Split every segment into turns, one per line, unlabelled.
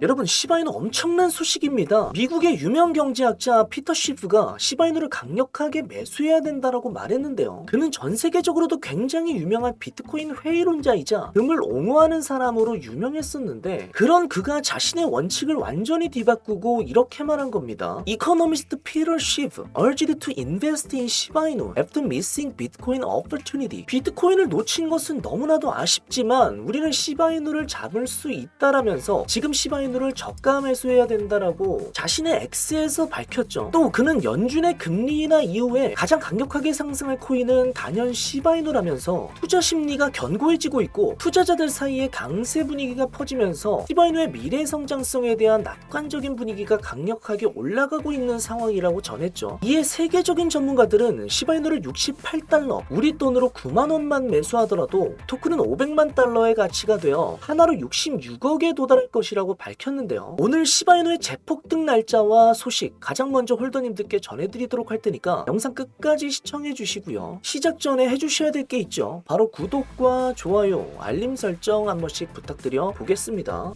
여러분 시바이누 엄청난 소식입니다. 미국의 유명 경제학자 피터 시프가 시바이누를 강력하게 매수해야 된다라고 말했는데요. 그는 전 세계적으로도 굉장히 유명한 비트코인 회의론자이자 금을 옹호하는 사람으로 유명했었는데 그런 그가 자신의 원칙을 완전히 뒤바꾸고 이렇게 말한 겁니다. Economist Peter Schiff urged to invest in Inu after missing Bitcoin opportunity. 비트코인을 놓친 것은 너무나도 아쉽지만 우리는 시바이누를 잡을 수 있다라면서 지금 시바이 누를 저가 매수해야 된다라고 자신의 X에서 밝혔죠. 또 그는 연준의 금리 인하 이후에 가장 강력하게 상승할 코인은 단연 시바이누라면서 투자 심리가 견고해지고 있고 투자자들 사이에 강세 분위기가 퍼지면서 시바이누의 미래 성장성에 대한 낙관적인 분위기가 강력하게 올라가고 있는 상황이라고 전했죠. 이에 세계적인 전문가들은 시바이누를 68달러, 우리 돈으로 9만 원만 매수하더라도 토큰은 500만 달러의 가치가 되어 하나로 66억에 도달할 것이라고 밝혔 는데요. 오늘 시바이누의 재폭등 날짜와 소식 가장 먼저 홀더님들께 전해드리도록 할 테니까 영상 끝까지 시청해 주시고요. 시작 전에 해주셔야 될 게 있죠. 바로 구독과 좋아요, 알림 설정 한 번씩 부탁드려 보겠습니다.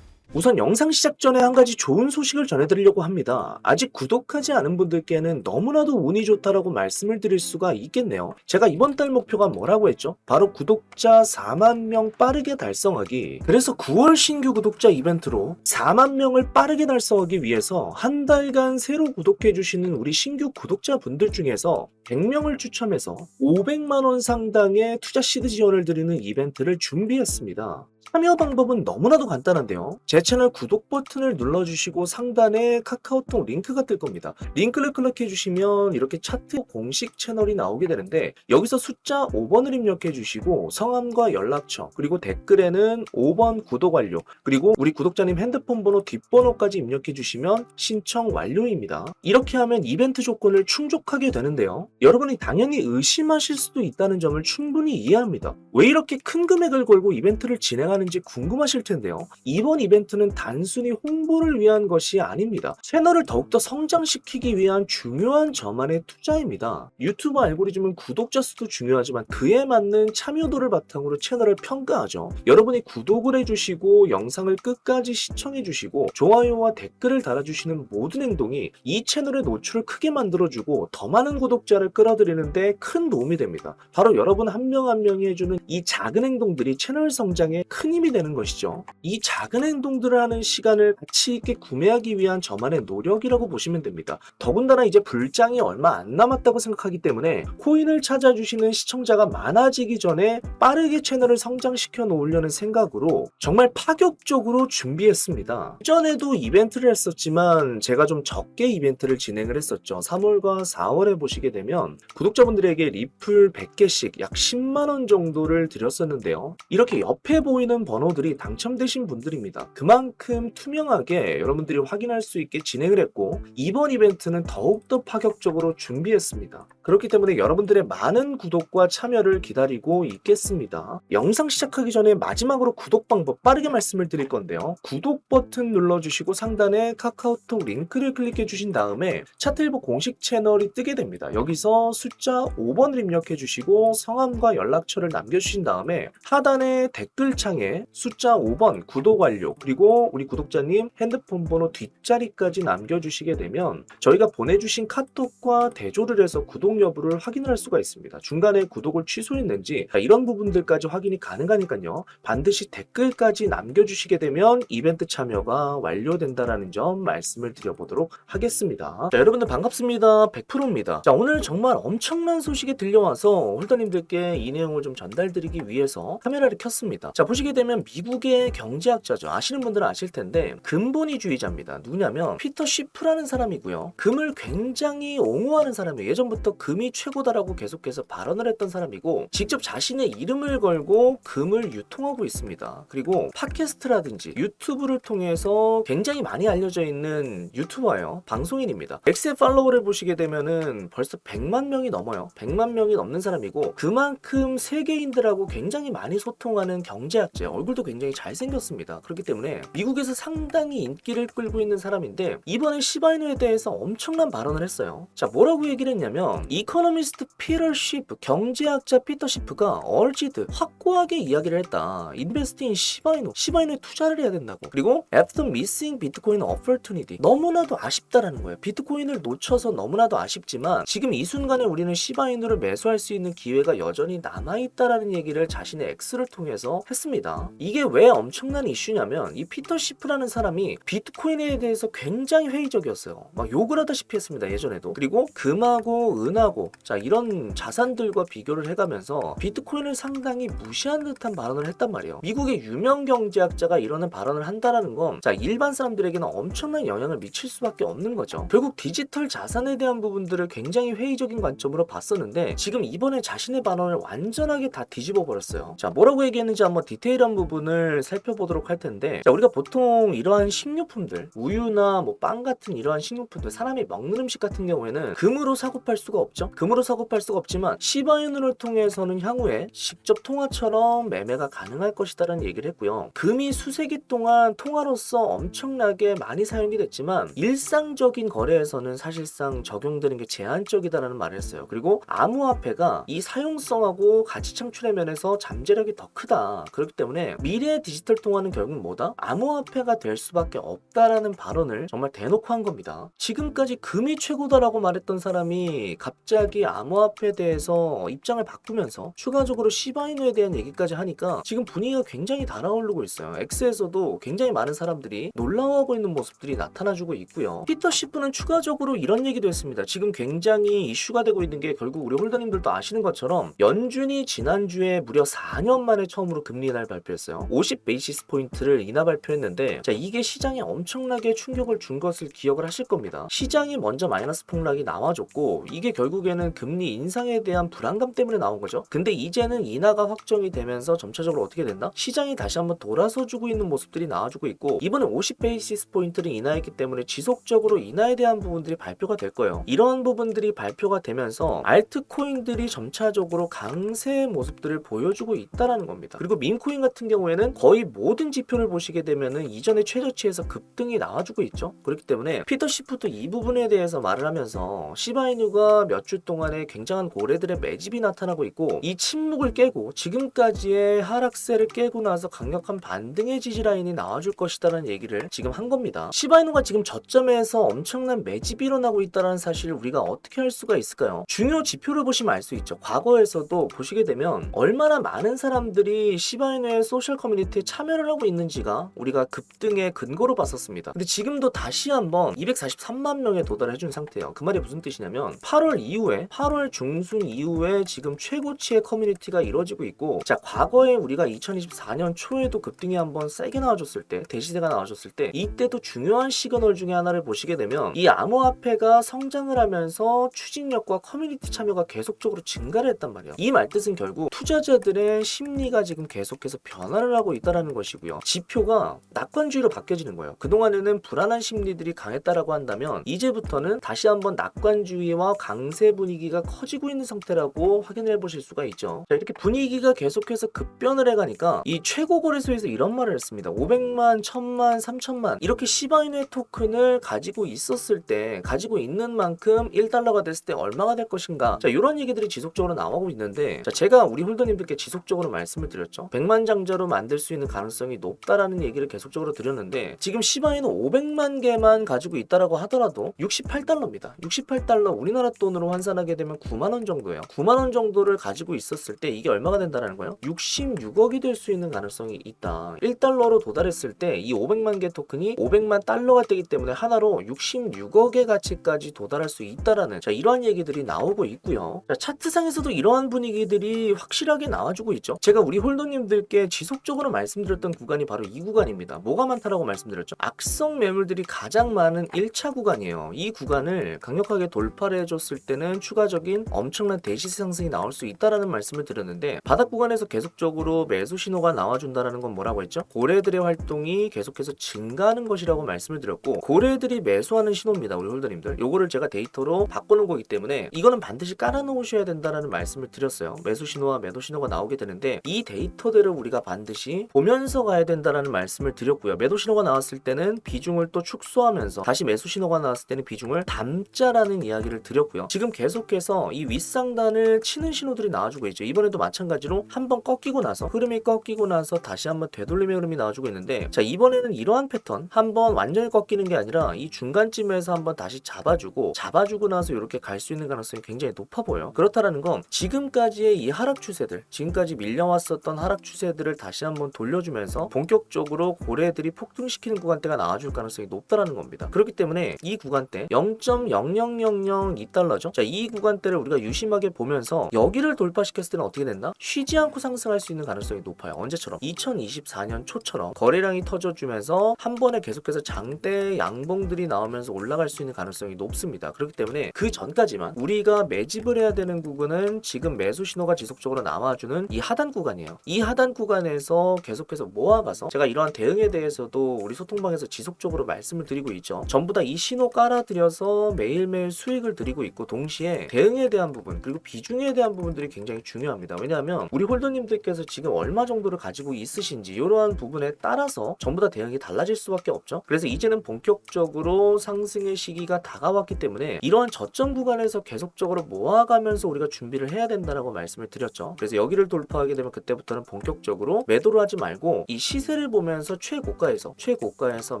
우선 영상 시작 전에 한 가지 좋은 소식을 전해드리려고 합니다. 아직 구독하지 않은 분들께는 너무나도 운이 좋다라고 말씀을 드릴 수가 있겠네요. 제가 이번 달 목표가 뭐라고 했죠? 바로 구독자 4만 명 빠르게 달성하기. 그래서 9월 신규 구독자 이벤트로 4만 명을 빠르게 달성하기 위해서 한 달간 새로 구독해주시는 우리 신규 구독자분들 중에서 100명을 추첨해서 500만 원 상당의 투자 시드 지원을 드리는 이벤트를 준비했습니다. 참여 방법은 너무나도 간단한데요. 제 채널 구독 버튼을 눌러주시고 상단에 카카오톡 링크가 뜰 겁니다. 링크를 클릭해 주시면 이렇게 차트 공식 채널이 나오게 되는데 여기서 숫자 5번을 입력해 주시고 성함과 연락처 그리고 댓글에는 5번 구독 완료 그리고 우리 구독자님 핸드폰 번호 뒷번호까지 입력해 주시면 신청 완료입니다. 이렇게 하면 이벤트 조건을 충족하게 되는데요. 여러분이 당연히 의심하실 수도 있다는 점을 충분히 이해합니다. 왜 이렇게 큰 금액을 걸고 이벤트를 진행하는 지 궁금하실 텐데요. 이번 이벤트는 단순히 홍보를 위한 것이 아닙니다. 채널을 더욱더 성장시키기 위한 중요한 저만의 투자입니다. 유튜브 알고리즘은 구독자 수도 중요하지만 그에 맞는 참여도를 바탕으로 채널을 평가하죠. 여러분이 구독을 해주시고 영상을 끝까지 시청해주시고 좋아요와 댓글을 달아주시는 모든 행동이 이 채널의 노출을 크게 만들어주고 더 많은 구독자를 끌어들이는데 큰 도움이 됩니다. 바로 여러분 한 명한 명이 해주는 이 작은 행동들이 채널 성장에 큰 힘이 되는 것이죠. 이 작은 행동들을 하는 시간을 가치 있게 구매하기 위한 저만의 노력이라고 보시면 됩니다. 더군다나 이제 불장이 얼마 안 남았다고 생각하기 때문에 코인을 찾아주시는 시청자가 많아지기 전에 빠르게 채널을 성장시켜 놓으려는 생각으로 정말 파격적으로 준비했습니다. 전에도 이벤트를 했었지만 제가 좀 적게 이벤트를 진행을 했었죠. 3월과 4월에 보시게 되면 구독자분들에게 리플 100개씩 약 10만원 정도를 드렸었는데요. 이렇게 옆에 보이는 번호들이 당첨되신 분들입니다. 그만큼 투명하게 여러분들이 확인할 수 있게 진행을 했고 이번 이벤트는 더욱더 파격적으로 준비했습니다. 그렇기 때문에 여러분들의 많은 구독과 참여를 기다리고 있겠습니다. 영상 시작하기 전에 마지막으로 구독 방법 빠르게 말씀을 드릴 건데요. 구독 버튼 눌러주시고 상단에 카카오톡 링크를 클릭해 주신 다음에 차트일보 공식 채널이 뜨게 됩니다. 여기서 숫자 5번을 입력해 주시고 성함과 연락처를 남겨주신 다음에 하단에 댓글창에 숫자 5번 구독 완료 그리고 우리 구독자님 핸드폰 번호 뒷자리까지 남겨주시게 되면 저희가 보내주신 카톡과 대조를 해서 구독 여부를 확인할 수가 있습니다. 중간에 구독을 취소했는지 자, 이런 부분들까지 확인이 가능하니까요. 반드시 댓글까지 남겨주시게 되면 이벤트 참여가 완료된다라는 점 말씀을 드려보도록 하겠습니다. 자, 여러분들 반갑습니다. 100%입니다. 자, 오늘 정말 엄청난 소식이 들려와서 홀더님들께 이 내용을 좀 전달드리기 위해서 카메라를 켰습니다. 자, 보시게 되면 미국의 경제학자죠. 아시는 분들은 아실 텐데 근본위주의자입니다. 누구냐면 피터 쉬프라는 사람이고요. 금을 굉장히 옹호하는 사람이에요. 예전부터 금이 최고다라고 계속해서 발언을 했던 사람이고 직접 자신의 이름을 걸고 금을 유통하고 있습니다. 그리고 팟캐스트라든지 유튜브를 통해서 굉장히 많이 알려져 있는 유튜버예요. 방송인입니다. 엑스의 팔로워를 보시게 되면은 벌써 100만 명이 넘어요. 100만 명이 넘는 사람이고 그만큼 세계인들하고 굉장히 많이 소통하는 경제학자예요. 얼굴도 굉장히 잘생겼습니다. 그렇기 때문에 미국에서 상당히 인기를 끌고 있는 사람인데 이번에 시바이누에 대해서 엄청난 발언을 했어요. 자 뭐라고 얘기를 했냐면 이코노미스트 피터 쉬프 경제학자 피터 쉬프가 얼지드 확고하게 이야기를 했다. 인베스트인 시바이누 시바이누에 투자를 해야 된다고. 그리고 after missing 비트코인 opportunity 너무나도 아쉽다라는 거예요. 비트코인을 놓쳐서 너무나도 아쉽지만 지금 이 순간에 우리는 시바이누를 매수할 수 있는 기회가 여전히 남아있다라는 얘기를 자신의 X를 통해서 했습니다. 이게 왜 엄청난 이슈냐면 이 피터 시프라는 사람이 비트코인에 대해서 굉장히 회의적이었어요. 막 욕을 하다시피 했습니다. 예전에도. 그리고 금하고 은하고 자 이런 자산들과 비교를 해가면서 비트코인을 상당히 무시한 듯한 발언을 했단 말이에요. 미국의 유명 경제학자가 이러는 발언을 한다라는 건 자 일반 사람들에게는 엄청난 영향을 미칠 수밖에 없는 거죠. 결국 디지털 자산에 대한 부분들을 굉장히 회의적인 관점으로 봤었는데 지금 이번에 자신의 발언을 완전하게 다 뒤집어 버렸어요. 자 뭐라고 얘기했는지 한번 디테일 한 부분을 살펴보도록 할 텐데 자 우리가 보통 이러한 식료품들 우유나 뭐 빵 같은 이러한 식료품들 사람이 먹는 음식 같은 경우에는 금으로 사고 팔 수가 없죠. 금으로 사고 팔 수가 없지만 시바이누를 통해서는 향후에 직접 통화처럼 매매가 가능할 것이다라는 얘기를 했고요. 금이 수세기 동안 통화로서 엄청나게 많이 사용이 됐지만 일상적인 거래에서는 사실상 적용되는 게 제한적이다라는 말을 했어요. 그리고 암호화폐가 이 사용성하고 가치 창출의 면에서 잠재력이 더 크다. 그렇기 때문에 미래의 디지털 통화는 결국 뭐다? 암호화폐가 될 수밖에 없다라는 발언을 정말 대놓고 한 겁니다. 지금까지 금이 최고다라고 말했던 사람이 갑자기 암호화폐에 대해서 입장을 바꾸면서 추가적으로 시바이누에 대한 얘기까지 하니까 지금 분위기가 굉장히 달아오르고 있어요. X에서도 굉장히 많은 사람들이 놀라워하고 있는 모습들이 나타나주고 있고요. 피터 시프는 추가적으로 이런 얘기도 했습니다. 지금 굉장히 이슈가 되고 있는 게 결국 우리 홀더님들도 아시는 것처럼 연준이 지난주에 무려 4년 만에 처음으로 금리 인하를 발 표했어요. 50 베이시스 포인트를 인하 발표했는데 자 이게 시장에 엄청나게 충격을 준 것을 기억을 하실 겁니다. 시장이 먼저 마이너스 폭락이 나와줬고 이게 결국에는 금리 인상에 대한 불안감 때문에 나온 거죠. 근데 이제는 인하가 확정이 되면서 점차적으로 어떻게 된다? 시장이 다시 한번 돌아서 주고 있는 모습들이 나와주고 있고 이번에 50 베이시스 포인트를 인하했기 때문에 지속적으로 인하에 대한 부분들이 발표가 될 거예요. 이런 부분들이 발표가 되면서 알트코인들이 점차적으로 강세의 모습들을 보여주고 있다라는 겁니다. 그리고 민코인 같은 경우에는 거의 모든 지표를 보시게 되면은 이전의 최저치에서 급등이 나와주고 있죠. 그렇기 때문에 피터 시프도 이 부분에 대해서 말을 하면서 시바이누가 몇 주 동안에 굉장한 고래들의 매집이 나타나고 있고 이 침묵을 깨고 지금까지의 하락세를 깨고 나서 강력한 반등의 지지 라인이 나와줄 것이다라는 얘기를 지금 한 겁니다. 시바이누가 지금 저점에서 엄청난 매집이 일어나고 있다는 사실을 우리가 어떻게 할 수가 있을까요? 중요 지표를 보시면 알 수 있죠. 과거에서도 보시게 되면 얼마나 많은 사람들이 시바이누의 소셜 커뮤니티에 참여를 하고 있는지가 우리가 급등의 근거로 봤었습니다. 근데 지금도 다시 한번 243만 명에 도달해 준 상태예요. 그 말이 무슨 뜻이냐면 8월 이후에 8월 중순 이후에 지금 최고치의 커뮤니티가 이루어지고 있고 자 과거에 우리가 2024년 초에도 급등이 한번 세게 나와줬을 때 대시대가 나와줬을 때 이때도 중요한 시그널 중에 하나를 보시게 되면 이 암호화폐가 성장을 하면서 추진력과 커뮤니티 참여가 계속적으로 증가를 했단 말이에요. 이 말뜻은 결국 투자자들의 심리가 지금 계속해서 변화를 하고 있다라는 것이고요. 지표가 낙관주의로 바뀌어지는 거예요. 그동안에는 불안한 심리들이 강했다라고 한다면 이제부터는 다시 한번 낙관주의와 강세 분위기가 커지고 있는 상태라고 확인을 해보실 수가 있죠. 자, 이렇게 분위기가 계속해서 급변을 해가니까 이 최고 거래소에서 이런 말을 했습니다. 500만, 1000만, 3000만 이렇게 시바이누의 토큰을 가지고 있었을 때 가지고 있는 만큼 1달러가 됐을 때 얼마가 될 것인가 자 이런 얘기들이 지속적으로 나오고 있는데 자 제가 우리 홀더님들께 지속적으로 말씀을 드렸죠. 100만 장 자로 만들 수 있는 가능성이 높다라는 얘기를 계속적으로 드렸는데 지금 시바이누 500만 개만 가지고 있다라고 하더라도 68달러입니다. 68달러 우리나라 돈으로 환산하게 되면 9만 원 정도예요. 9만 원 정도를 가지고 있었을 때 이게 얼마가 된다는 거예요? 66억이 될 수 있는 가능성이 있다. 1달러로 도달했을 때 이 500만 개 토큰이 500만 달러가 되기 때문에 하나로 66억의 가치까지 도달할 수 있다라는 자 이러한 얘기들이 나오고 있고요. 자, 차트상에서도 이러한 분위기들이 확실하게 나와주고 있죠. 제가 우리 홀더님들께 지속적으로 말씀드렸던 구간이 바로 이 구간입니다. 뭐가 많다라고 말씀드렸죠? 악성 매물들이 가장 많은 1차 구간이에요. 이 구간을 강력하게 돌파를 해줬을 때는 추가적인 엄청난 대시세 상승이 나올 수 있다라는 말씀을 드렸는데 바닥 구간에서 계속적으로 매수 신호가 나와준다라는 건 뭐라고 했죠? 고래들의 활동이 계속해서 증가하는 것이라고 말씀을 드렸고 고래들이 매수하는 신호입니다. 우리 홀더님들. 요거를 제가 데이터로 바꿔놓은 거기 때문에 이거는 반드시 깔아놓으셔야 된다라는 말씀을 드렸어요. 매수 신호와 매도 신호가 나오게 되는데 이 데이터들을 우리가 우리가 반드시 보면서 가야 된다라는 말씀을 드렸고요. 매도 신호가 나왔을 때는 비중을 또 축소하면서 다시 매수 신호가 나왔을 때는 비중을 담자라는 이야기를 드렸고요. 지금 계속해서 이 윗상단을 치는 신호들이 나와주고 있죠. 이번에도 마찬가지로 한번 꺾이고 나서 흐름이 꺾이고 나서 다시 한번 되돌림의 흐름이 나와주고 있는데 자 이번에는 이러한 패턴 한번 완전히 꺾이는 게 아니라 이 중간쯤에서 한번 다시 잡아주고 잡아주고 나서 이렇게 갈 수 있는 가능성이 굉장히 높아 보여요. 그렇다라는 건 지금까지의 이 하락 추세들 지금까지 밀려왔었던 하락 추세들 을 다시 한번 돌려주면서 본격적으로 고래들이 폭등시키는 구간대가 나와줄 가능성이 높다라는 겁니다. 그렇기 때문에 이 구간대 0.0002달러죠. 자, 이 구간대를 우리가 유심하게 보면서 여기를 돌파시켰을 때는 어떻게 됐나? 쉬지 않고 상승할 수 있는 가능성이 높아요. 언제처럼 2024년 초처럼 거래량이 터져주면서 한 번에 계속해서 장대 양봉들이 나오면서 올라갈 수 있는 가능성이 높습니다. 그렇기 때문에 그 전까지만 우리가 매집을 해야 되는 부분은 지금 매수 신호가 지속적으로 나와주는 이 하단 구간이에요. 이 하단 구간 에서 계속해서 모아가서 제가 이러한 대응에 대해서도 우리 소통방에서 지속적으로 말씀을 드리고 있죠. 전부 다 이 신호 깔아드려서 매일매일 수익을 드리고 있고 동시에 대응에 대한 부분 그리고 비중에 대한 부분들이 굉장히 중요합니다. 왜냐하면 우리 홀더님들께서 지금 얼마 정도를 가지고 있으신지 이러한 부분에 따라서 전부 다 대응이 달라질 수밖에 없죠. 그래서 이제는 본격적으로 상승의 시기가 다가왔기 때문에 이러한 저점 구간에서 계속적으로 모아가면서 우리가 준비를 해야 된다라고 말씀을 드렸죠. 그래서 여기를 돌파하게 되면 그때부터는 본격적으로 매도를 하지 말고 이 시세를 보면서 최고가에서 최고가에서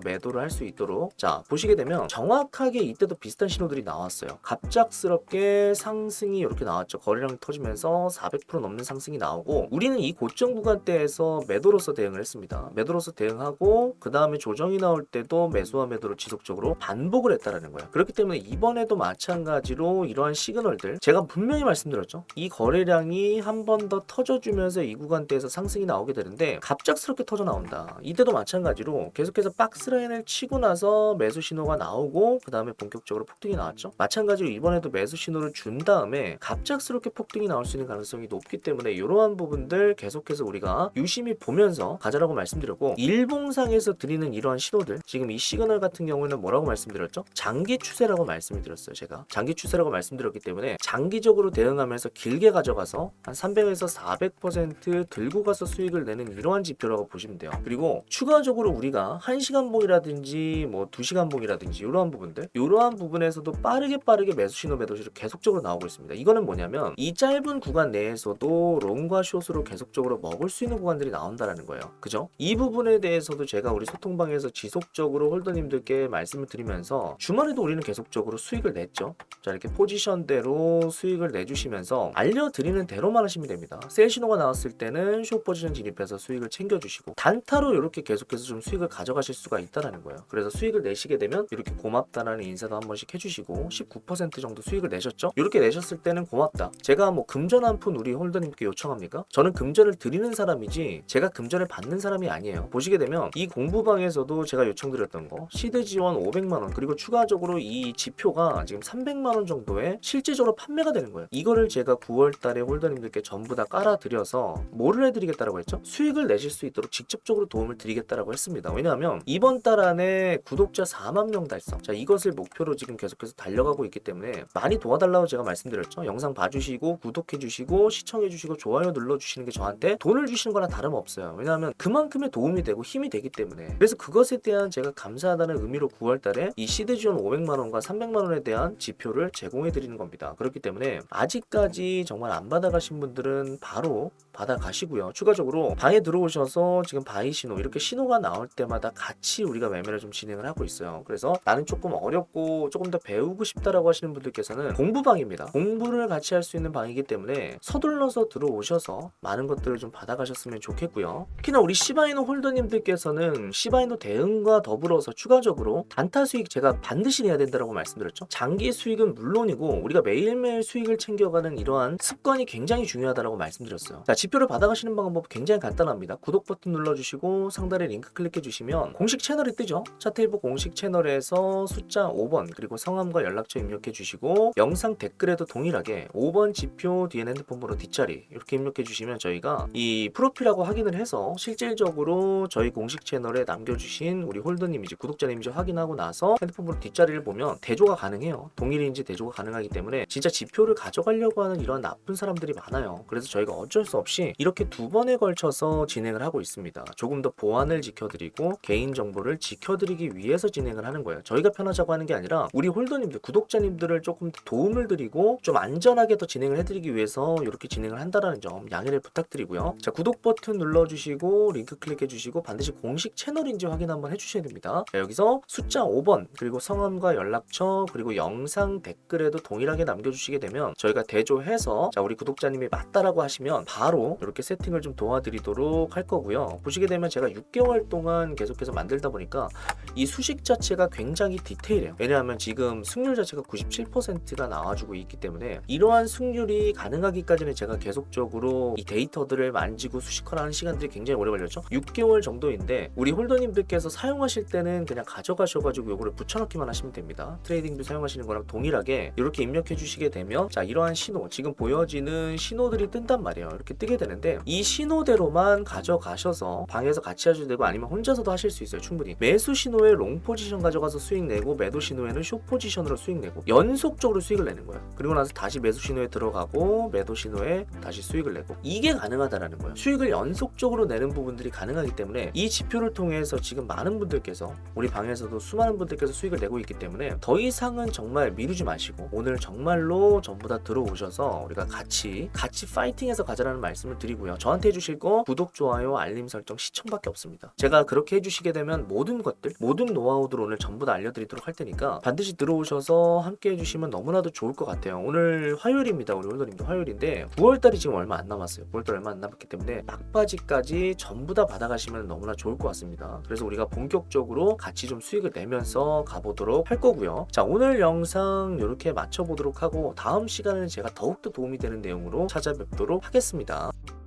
매도를 할 수 있도록 자 보시게 되면 정확하게 이때도 비슷한 신호들이 나왔어요. 갑작스럽게 상승이 이렇게 나왔죠. 거래량이 터지면서 400% 넘는 상승이 나오고 우리는 이 고점 구간대에서 매도로서 대응을 했습니다. 매도로서 대응하고 그 다음에 조정이 나올 때도 매수와 매도를 지속적으로 반복을 했다라는 거예요. 그렇기 때문에 이번에도 마찬가지로 이러한 시그널들 제가 분명히 말씀드렸죠. 이 거래량이 한 번 더 터져주면서 이 구간대에서 상승이 나오게 되는데 갑작스럽게 터져 나온다. 이때도 마찬가지로 계속해서 박스라인을 치고 나서 매수 신호가 나오고 그 다음에 본격적으로 폭등이 나왔죠. 마찬가지로 이번에도 매수 신호를 준 다음에 갑작스럽게 폭등이 나올 수 있는 가능성이 높기 때문에 이러한 부분들 계속해서 우리가 유심히 보면서 가자라고 말씀드렸고 일봉상에서 드리는 이러한 신호들 지금 이 시그널 같은 경우에는 뭐라고 말씀드렸죠? 장기 추세라고 말씀을 드렸어요. 제가 장기 추세라고 말씀드렸기 때문에 장기적으로 대응하면서 길게 가져가서 한 300에서 400% 들고 가서 수 익을 내는 이러한 지표라고 보시면 돼요. 그리고 추가적으로 우리가 1시간 봉이라든지 뭐 2시간 봉이라든지 이러한 부분들 이러한 부분에서도 빠르게 빠르게 매수 신호 매도 신호 계속적으로 나오고 있습니다. 이거는 뭐냐면 이 짧은 구간 내에서도 롱과 숏으로 계속적으로 먹을 수 있는 구간들이 나온다라는 거예요. 그죠? 이 부분에 대해서도 제가 우리 소통방에서 지속적으로 홀더님들께 말씀을 드리면서 주말에도 우리는 계속적으로 수익을 냈죠. 자 이렇게 포지션대로 수익을 내주시면서 알려드리는 대로만 하시면 됩니다. 셀 신호가 나왔을 때는 숏 포지션 진입해서 수익을 챙겨주시고 단타로 이렇게 계속해서 좀 수익을 가져가실 수가 있다라는 거예요. 그래서 수익을 내시게 되면 이렇게 고맙다라는 인사도 한 번씩 해주시고 19% 정도 수익을 내셨죠? 이렇게 내셨을 때는 고맙다. 제가 뭐 금전 한 푼 우리 홀더님께 요청합니까? 저는 금전을 드리는 사람이지 제가 금전을 받는 사람이 아니에요. 보시게 되면 이 공부방에서도 제가 요청드렸던 거 시드 지원 500만 원 그리고 추가적으로 이 지표가 지금 300만 원 정도에 실제적으로 판매가 되는 거예요. 이거를 제가 9월 달에 홀더님들께 전부 다 깔아드려서 뭐를 해드리겠다라고 했죠? 수익을 내실 수 있도록 직접적으로 도움을 드리겠다라고 했습니다. 왜냐하면 이번 달 안에 구독자 4만 명 달성. 자 이것을 목표로 지금 계속해서 달려가고 있기 때문에 많이 도와달라고 제가 말씀드렸죠. 영상 봐주시고 구독해주시고 시청해주시고 좋아요 눌러주시는 게 저한테 돈을 주시는 거나 다름없어요. 왜냐하면 그만큼의 도움이 되고 힘이 되기 때문에 그래서 그것에 대한 제가 감사하다는 의미로 9월 달에 이 시드 지원 500만 원과 300만 원에 대한 지표를 제공해 드리는 겁니다. 그렇기 때문에 아직까지 정말 안 받아가신 분들은 바로 받아가시고요. 추가적으로 방에 들어오셔서 지금 바이 신호 이렇게 신호가 나올 때마다 같이 우리가 매매를 좀 진행을 하고 있어요. 그래서 나는 조금 어렵고 조금 더 배우고 싶다라고 하시는 분들께서는 공부방입니다. 공부를 같이 할 수 있는 방이기 때문에 서둘러서 들어오셔서 많은 것들을 좀 받아가셨으면 좋겠고요. 특히나 우리 시바이노 홀더님들께서는 시바이노 대응과 더불어서 추가적으로 단타 수익 제가 반드시 내야 된다고 말씀드렸죠. 장기 수익은 물론이고 우리가 매일매일 수익을 챙겨가는 이러한 습관이 굉장히 중요하다고 말씀드렸어요. 자, 지표를 받아가시는 방법 굉장히 간단합니다. 구독 버튼 눌러주시고 상단에 링크 클릭해 주시면 공식 채널이 뜨죠. 차트일보 공식 채널에서 숫자 5번 그리고 성함과 연락처 입력해 주시고 영상 댓글에도 동일하게 5번 지표 뒤에는 핸드폰 번호 뒷자리 이렇게 입력해 주시면 저희가 이 프로필하고 확인을 해서 실질적으로 저희 공식 채널에 남겨주신 우리 홀더님이지 구독자님이지 확인하고 나서 핸드폰 번호 뒷자리를 보면 대조가 가능해요. 동일인지 대조가 가능하기 때문에 진짜 지표를 가져가려고 하는 이런 나쁜 사람들이 많아요. 그래서 저희가 어쩔 수 없이 이렇게 두 번의 걸쳐서 진행을 하고 있습니다. 조금 더 보안을 지켜드리고 개인 정보를 지켜드리기 위해서 진행을 하는 거예요. 저희가 편하자고 하는 게 아니라 우리 홀더님들, 구독자님들을 조금 더 도움을 드리고 좀 안전하게 더 진행을 해드리기 위해서 이렇게 진행을 한다라는 점 양해를 부탁드리고요. 자 구독 버튼 눌러주시고 링크 클릭해주시고 반드시 공식 채널인지 확인 한번 해주셔야 됩니다. 자, 여기서 숫자 5번 그리고 성함과 연락처 그리고 영상 댓글에도 동일하게 남겨주시게 되면 저희가 대조해서 자 우리 구독자님이 맞다라고 하시면 바로 이렇게 세팅을 좀 도와드리도록 할 거고요. 보시게 되면 제가 6개월 동안 계속해서 만들다 보니까 이 수식 자체가 굉장히 디테일해요. 왜냐하면 지금 승률 자체가 97%가 나와주고 있기 때문에 이러한 승률이 가능하기까지는 제가 계속적으로 이 데이터들을 만지고 수식하는 시간들이 굉장히 오래 걸렸죠. 6개월 정도인데 우리 홀더님들께서 사용하실 때는 그냥 가져가셔가지고 요거를 붙여넣기만 하시면 됩니다. 트레이딩도 사용하시는 거랑 동일하게 이렇게 입력해 주시게 되면 자 이러한 신호 지금 보여지는 신호들이 뜬단 말이에요. 이렇게 뜨게 되는데 이 신호대로만 가져가셔서 방에서 같이 하셔도 되고 아니면 혼자서도 하실 수 있어요. 충분히 매수 신호에 롱 포지션 가져가서 수익 내고 매도 신호에는 숏 포지션으로 수익 내고 연속적으로 수익을 내는 거예요. 그리고 나서 다시 매수 신호에 들어가고 매도 신호에 다시 수익을 내고 이게 가능하다라는 거예요. 수익을 연속적으로 내는 부분들이 가능하기 때문에 이 지표를 통해서 지금 많은 분들께서 우리 방에서도 수많은 분들께서 수익을 내고 있기 때문에 더 이상은 정말 미루지 마시고 오늘 정말로 전부 다 들어오셔서 우리가 같이 같이 파이팅해서 가자라는 말씀 을 드리고요. 저한테 해주실 거 구독, 좋아요, 알림 설정, 시청밖에 없습니다. 제가 그렇게 해주시게 되면 모든 것들, 모든 노하우들 오늘 전부 다 알려드리도록 할 테니까 반드시 들어오셔서 함께 해주시면 너무나도 좋을 것 같아요. 오늘 화요일입니다. 우리 홀더님도 화요일인데 9월달이 지금 얼마 안 남았어요. 9월달 얼마 안 남았기 때문에 막바지까지 전부 다 받아가시면 너무나 좋을 것 같습니다. 그래서 우리가 본격적으로 같이 좀 수익을 내면서 가보도록 할 거고요. 자 오늘 영상 이렇게 마쳐보도록 하고 다음 시간에는 제가 더욱더 도움이 되는 내용으로 찾아뵙도록 하겠습니다. う。